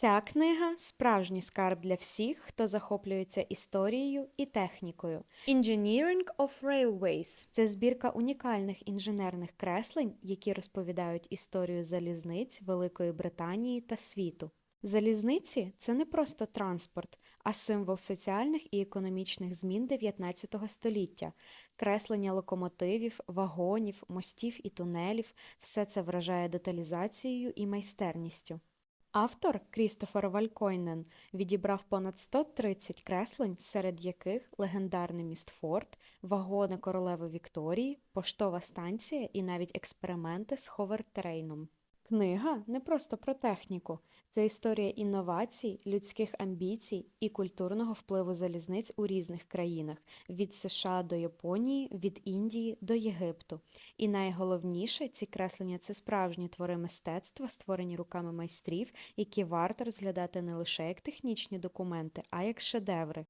Ця книга справжній скарб для всіх, хто захоплюється історією і технікою. Engineering of Railways – це збірка унікальних інженерних креслень, які розповідають історію залізниць Великої Британії та світу. Залізниці це не просто транспорт, а символ соціальних і економічних змін 19 століття. Креслення локомотивів, вагонів, мостів і тунелів все це вражає деталізацією і майстерністю. Автор Крістофер Валькойнен відібрав понад 130 креслень, серед яких легендарний міст Форт, вагони королеви Вікторії, поштова станція і навіть експерименти з ховертрейном. Книга не просто про техніку, це історія інновацій, людських амбіцій і культурного впливу залізниць у різних країнах від США до Японії, від Індії до Єгипту. І найголовніше, ці креслення це справжні твори мистецтва, створені руками майстрів, які варто розглядати не лише як технічні документи, а як шедеври.